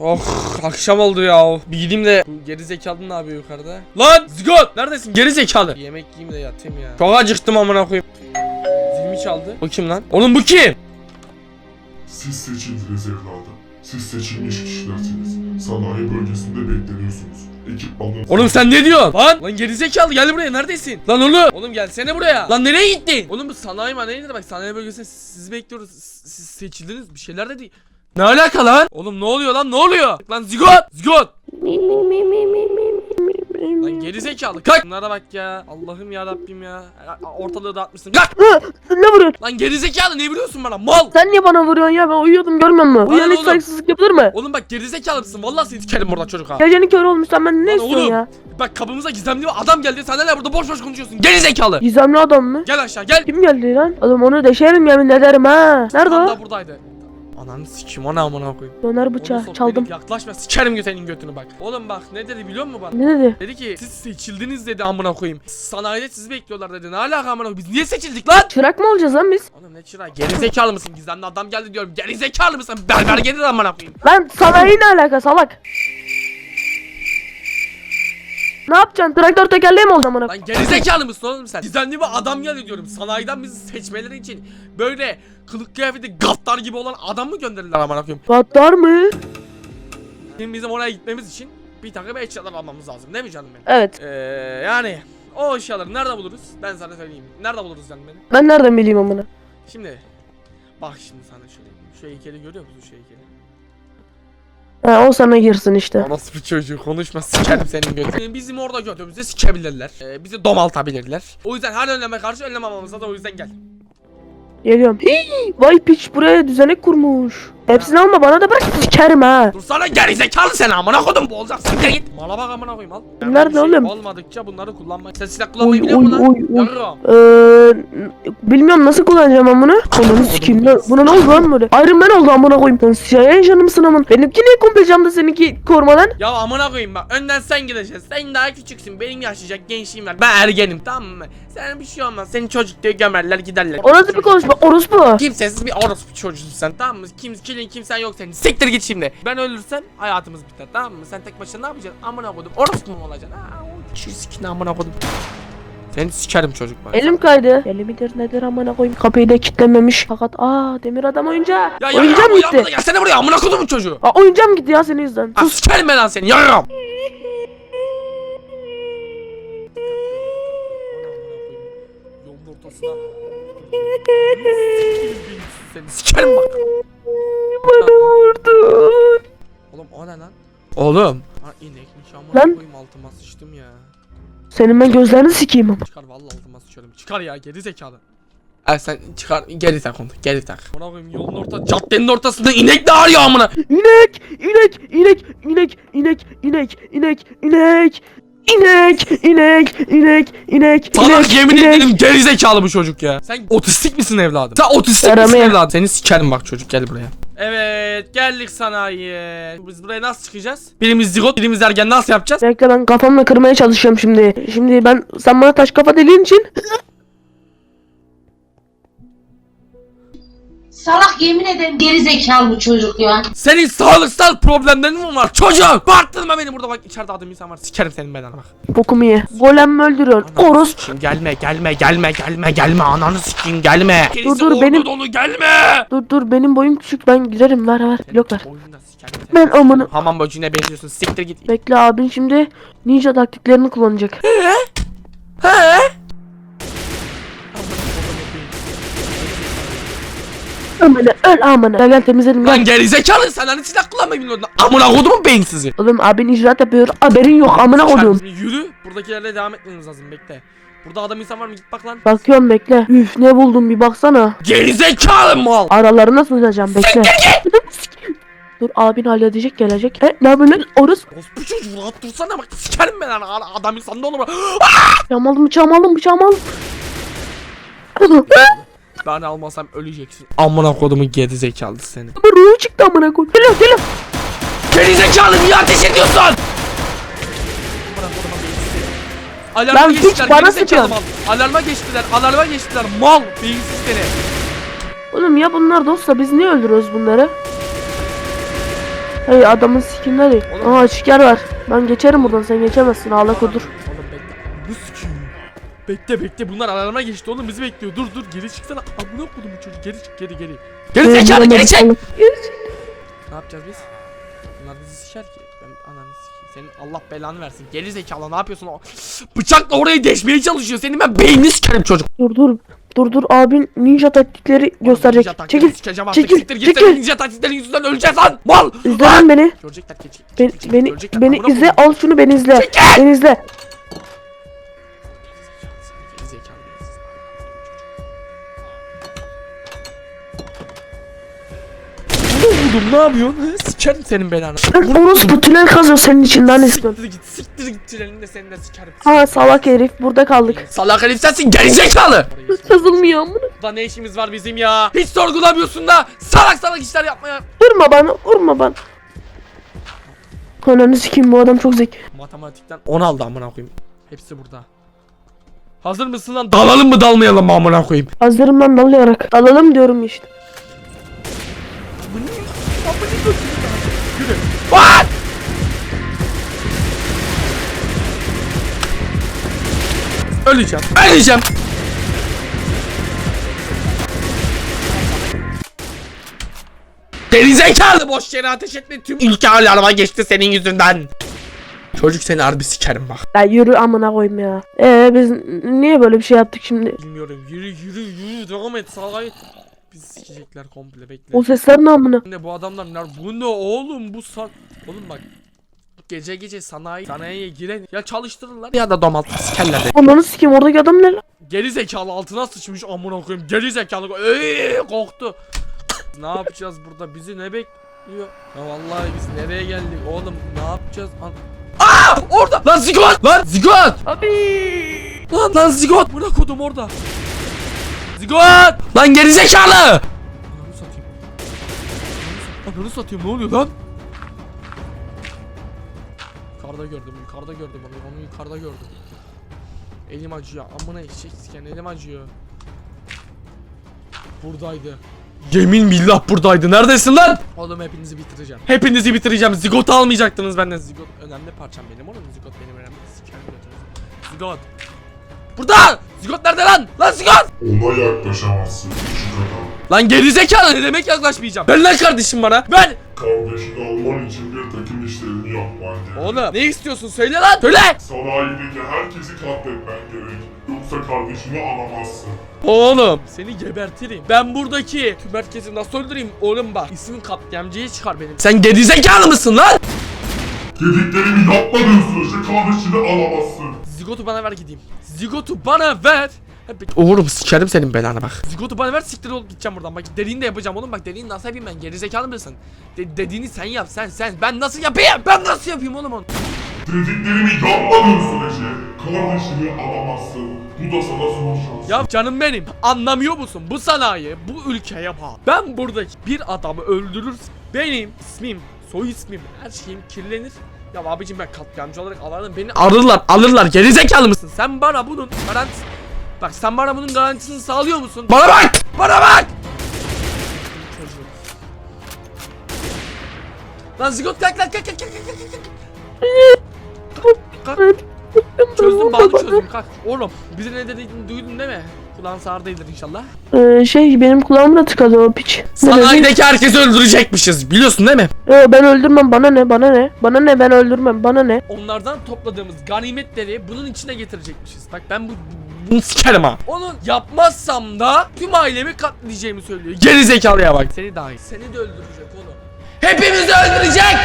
Oh akşam oldu ya. Bir gideyim de bu geri zekalı ne yapıyor yukarıda? Lan Zigot neredesin? Geri zekalı. Bir yemek yiyeyim de yatayım ya. Çok acıktım amına koyayım. Zilimi çaldı. Bu kim lan? Oğlum bu kim? Siz seçildiniz evladım. Siz seçilmiş kişilersiniz. Sanayi bölgesinde bekleniyorsunuz. Ekip alın. Oğlum sen ne diyorsun? Lan lan geri zekalı gel buraya neredesin? Lan oğlum. Oğlum gelsene buraya. Lan nereye gittin? Oğlum bu sanayi mi neydi bak sanayi bölgesinde sizi bekliyoruz. Siz seçildiniz bir şeyler dedi. Ne alaka lan? Oğlum ne oluyor lan ne oluyor? Lan zigot! Zigot! Lan geri zekalı kalk. Bunlara bak ya. Allah'ım ya Rabbim ya. Ortalığı dağıtmışsın. Kalk. ne vuruyorsun? Lan geri zekalı ne biliyorsun bana? Mal. Sen niye bana vuruyorsun ya? Ben uyuyordum görmüyor musun? Uyan hiç saygısızlık yapılır mı? Oğlum bak geri zekalı mısın? Vallahi seni sikerim burada çocuk ha. Gecenin körü olmuş sen benden ne Lan istiyorsun oğlum. ya? Bak kapımıza gizemli bir adam geldi. Sen hala burada boş boş konuşuyorsun. Geri zekalı. Gizemli adam mı? Gel aşağı gel. Kim geldi lan? Oğlum onu deşerim yemin ederim ha. Nerede Tam o? da buradaydı. Ananı sikim ana amına koyayım. Döner Onu bıçağı sok, çaldım. benim Yaklaşma sikerim götenin götünü bak. Oğlum bak ne dedi biliyor musun bana? Ne dedi? Dedi ki siz seçildiniz dedi amına koyayım. Sanayide sizi bekliyorlar dedi. Ne alaka amına koyayım? Biz niye seçildik lan? Çırak mı olacağız lan biz? Oğlum ne çırağı? Geri zekalı mısın? Gizemli adam geldi diyorum. Geri zekalı mısın? Berber gelir amına koyayım. Lan sanayi ne alaka salak? Ne yapacaksın? Traktör tekerleği mi olacağım amına? Lan geri zekalı mısın oğlum sen? Gizemli bir adam geldi diyorum. Sanayiden bizi seçmeleri için böyle kılık kıyafeti gaddar gibi olan adam mı gönderirler amına koyayım? Gattar mı? Şimdi bizim oraya gitmemiz için bir takım eşyalar almamız lazım değil mi canım benim? Evet. Ee, yani o eşyaları nerede buluruz? Ben sana söyleyeyim. Nerede buluruz canım benim? Ben nereden bileyim amına? Şimdi bak şimdi sana şöyle. Şu heykeli görüyor musun şu heykeli? Ha, o sana girsin işte. Nasıl bir çocuğu konuşma sikerim senin götünü. Bizim orada götümüzde sikebilirler. Ee, bizi domaltabilirler. O yüzden her önleme karşı önlem almamız lazım o yüzden gel. Geliyorum. Hii, vay piç buraya düzenek kurmuş. Hepsini alma bana da bırak sikerim ha. Dur sana gerizekalı sen amına kodum boğulacaksın siktir git. Mala bak amına koyayım al. Nerede şey oğlum? Olmadıkça bunları kullanma. Sen silah kullanmayı Oy, biliyor musun oy, lan? oy, oy. Eee bilmiyorum nasıl kullanacağım ben bunu. Ananı sikeyim lan. Buna ne oldu lan böyle? Iron Man oldu amına koyayım. Sen CIA ajanı mısın amın? Benimki niye komple camda seninki korumadan? Ya amına koyayım bak önden sen gideceksin. Sen daha küçüksün. Benim yaşayacak gençliğim var. Ben ergenim tamam mı? Sen bir şey olmaz. Seni çocuk diye gömerler giderler. O nasıl bir konuşma? Orospu. Kimsesiz bir orospu çocuğusun sen tamam mı? Kim, kilin kimsen yok senin. Siktir git şimdi. Ben ölürsem hayatımız biter tamam mı? Sen tek başına ne yapacaksın? Amına koydum. Orospu mu olacaksın? Aa, o çiğ sikine amına koydum. Seni sikerim çocuk bak. Elim kaydı. Eli midir nedir amına koyayım. Kapıyı da kilitlememiş. Fakat aa demir adam oyuncağı. Ya ya oyuncağım ya, gitti. ya, gelsene buraya amına koydum çocuğu. Aa oyuncağım gitti ya senin yüzünden. Ha Sus. sikerim ben lan seni yarram. Yolun ortasına. Seni sikerim bak. oğlum? Ha inek nişanlı Lan. koyayım altıma sıçtım ya. Senin ben gözlerini sikeyim ama. Çıkar vallahi altıma sıçıyorum. Çıkar ya geri zekalı. Ha sen çıkar geri tak onu geri tak. Ona koyayım yolun orta caddenin ortasında inek ne arıyor amına? İnek, inek, inek, inek, inek, inek, inek, inek. İnek, inek, inek, inek, Sana inek, yemin inek. ederim geri zekalı bu çocuk ya. Sen otistik misin evladım? Sen otistik misin Aramaya. evladım? Seni sikerim bak çocuk gel buraya. Evet geldik sanayiye. Biz buraya nasıl çıkacağız? Birimiz zigot birimiz ergen nasıl yapacağız? Bekle ben kafamla kırmaya çalışıyorum şimdi. Şimdi ben sen bana taş kafa dediğin için Salak yemin ederim geri zekalı bu çocuk ya. Senin sağlıksal problemlerin mi var çocuk? Bağırtırma beni burada bak içeride adam insan var sikerim senin belanı bak. bokumu ye. Golem mi öldürüyorsun? Ananı Oros. sikeyim, gelme gelme gelme gelme gelme ananı sikeyim gelme. Gerisi dur, ordu benim- dolu gelme. Dur dur benim boyum küçük ben giderim ver ver blok ver. Oyunda sikerim seni. Ben amını. Hamam böceğine benziyorsun siktir git. Bekle abin şimdi ninja taktiklerini kullanacak. He? Amına öl amına. Gel gel temizledim Lan gel. gerizekalı sen hani silah kullanmayı bilmiyordun. Amına kodumun beyinsizi. Oğlum abin icraat yapıyor. Haberin yok amına koydum. Sen Yürü. Buradakilerle devam etmemiz lazım bekle. Burada adam insan var mı git bak lan. Bakıyorum bekle. Üf ne buldum bir baksana. Gerizekalı mal. Aralarına sızacağım bekle. Dur abin halledecek gelecek. E ne yapıyorsun lan? Orası. Orospu çocuğu rahat dursana bak sikerim ben lan adam insan da olur mu? Bıçağım aldım bıçağım aldım bıçağım aldım. Ben almasam öleceksin. Amına kodumun geri zekalı seni. Ama ruhu çıktı amına kodum. Gel gel. Geri zekalı niye ateş ediyorsun? Alarma Lan geçtiler. Bana sıkıyor. Alarma geçtiler. Alarma geçtiler. Mal. Bilgisiz seni. Oğlum ya bunlar dostla biz niye öldürüyoruz bunları? Hey adamın skinleri. Aa açık yer var. Ben geçerim buradan sen geçemezsin ağlak odur. Bekle bekle bunlar alarma geçti oğlum bizi bekliyor. Dur dur geri çıksana. Amına koydum bu çocuk. Geri çık geri geri. Geri zekalı geri çek. Ne yapacağız biz? Bunlar bizi siker ki. Ben ananı sikeyim. Senin Allah belanı versin. Geri zekalı ne yapıyorsun? O bıçakla orayı deşmeye çalışıyor. Senin ben beynini sikerim çocuk. Dur dur. Dur dur abin ninja taktikleri gösterecek. Ninja taktikleri Çekil. artık. çekil, Siktir çekil. ninja taktiklerin yüzünden öleceğiz lan. Mal. İzle beni. Görecekler keçi. Beni, beni, beni izle. Al şunu beni izle. Çekil. Beni izle. Vurdum ne yapıyorsun? Sikerim senin belanı. Orospu tünel kazıyor senin içinden istiyorum. Siktir git siktir git treninde seni de sikerim. Ha salak herif burada kaldık. Salak herif sensin gerizekalı. Yazılmıyor amına. Da ne işimiz var bizim ya? Hiç sorgulamıyorsun da salak salak işler yapmaya. Vurma bana vurma bana. Ananı sikeyim bu adam çok zeki. Matematikten 10 aldı amına koyayım. Hepsi burada. Hazır mısın lan? Dalalım mı dalmayalım mı amına koyayım? Hazırım ben dalayarak. Dalalım diyorum işte. What? Öleceğim. Öleceğim. Gerizekalı boş yere ateş etme tüm ülke alarma geçti senin yüzünden. Çocuk seni harbi sikerim bak. Ya yürü amına koyayım ya. Ee biz niye böyle bir şey yaptık şimdi? Bilmiyorum yürü yürü yürü devam et sağa Bizi sikecekler komple bekle. O sesler ne amına? Ne bu adamlar ne? Bu ne oğlum bu san... Oğlum bak. Gece gece sanayi sanayiye giren ya çalıştırırlar ya da domaltı sikerler de. Ananı sikeyim oradaki adam ne lan? Geri zekalı altına sıçmış amına koyayım. Geri zekalı Eee, korktu. ne yapacağız burada? Bizi ne bekliyor? Ya vallahi biz nereye geldik oğlum? Ne yapacağız? An Aa! Orada! Lan zigot! Lan zigot! Abi. Lan lan zigot! Bırak kodum orada. Zigot! Lan geri zekalı! Ananı satayım. Ananı sa- Ananı satayım ne oluyor lan? Yukarıda gördüm, yukarıda gördüm onu, onu yukarıda gördüm. Elim acıyor, amına eşek siken elim acıyor. Buradaydı. Yemin billah buradaydı. Neredesin lan? Oğlum hepinizi bitireceğim. Hepinizi bitireceğim. Zigot almayacaktınız benden. Zigot önemli parçam benim oğlum. Zigot benim önemli. Sikerim götünüzü. Zigot. Burada! Zigot nerede lan? Lan Zigot! Ona yaklaşamazsın küçük adam. Lan gerizekalı ne demek yaklaşmayacağım? Ver lan kardeşim bana. Ver! Kardeşini alman için bir takım işlerini yapman gerek. Oğlum ne istiyorsun söyle lan. Söyle! Sanayideki herkesi katletmen gerek. Yoksa kardeşini alamazsın. Oğlum seni gebertirim. Ben buradaki tüm herkesi nasıl öldüreyim? Oğlum bak ismin katliamcıya çıkar benim. Sen gerizekalı mısın lan? Dediklerimi yapmadığın sürece kardeşini alamazsın. Zigotu bana ver gideyim. Zigotu bana ver. Hep Oğlum sikerim senin belanı bak. Zigotu bana ver siktir olup gideceğim buradan. Bak deliğini de yapacağım oğlum. Bak deliğini nasıl yapayım ben? Gerizekalı mısın? De- dediğini sen yap sen sen. Ben nasıl yapayım? Ben nasıl yapayım oğlum onu? Dediklerimi yapmadığın sürece kardeşini alamazsın. Bu da sana son şans. Ya canım benim anlamıyor musun? Bu sanayi bu ülkeye bağlı. Ben buradaki bir adamı öldürürsem benim ismim, soy ismim, her şeyim kirlenir. Ya abicim ben katliamcı olarak alanım beni alırlar alırlar gerizekalı mısın? Sen bana bunun garantisi Bak sen bana bunun garantisini sağlıyor musun? Bana bak! Bana bak! Lan zigot kalk lan kalk kalk kalk kalk kalk kalk kalk Çözdüm bağlı çözdüm kalk Oğlum bize ne dediğini duydun değil mi? Kulağın sağır değildir inşallah. Ee, şey benim kulağıma da tıkadı o piç. Sanayideki herkesi öldürecekmişiz. Biliyorsun değil mi? Yo, ben öldürmem. Bana ne? Bana ne? Bana ne? Ben öldürmem. Bana ne? Onlardan topladığımız ganimetleri bunun içine getirecekmişiz. Bak ben bu bunu sikerim ha. Onu yapmazsam da tüm ailemi katlayacağımı söylüyor. Geri zekalıya bak. Seni dahil. Seni de öldürecek oğlum. Hepimizi öldürecek